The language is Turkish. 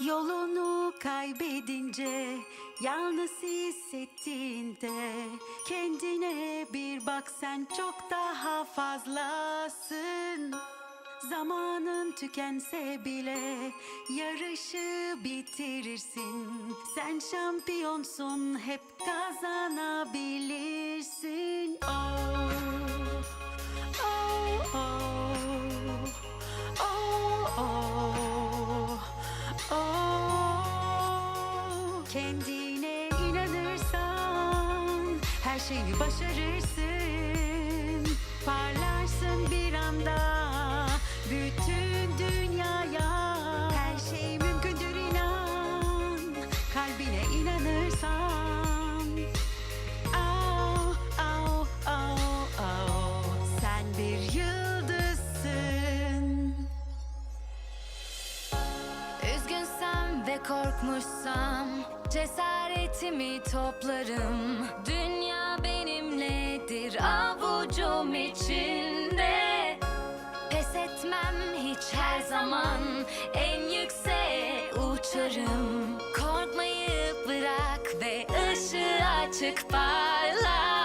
Yolunu kaybedince, yalnız hissettiğinde Kendine bir bak sen çok daha fazlasın. Zamanın tükense bile yarışı bitirirsin. Sen şampiyonsun hep kazanabilirsin. Oh, Kendine inanırsan her şeyi başarırsın. Parlarsın bir anda bütün korkmuşsam cesaretimi toplarım. Dünya benimledir avucum içinde. Pes etmem hiç her zaman en yükseğe uçarım. Korkmayı bırak ve ışığı açık parla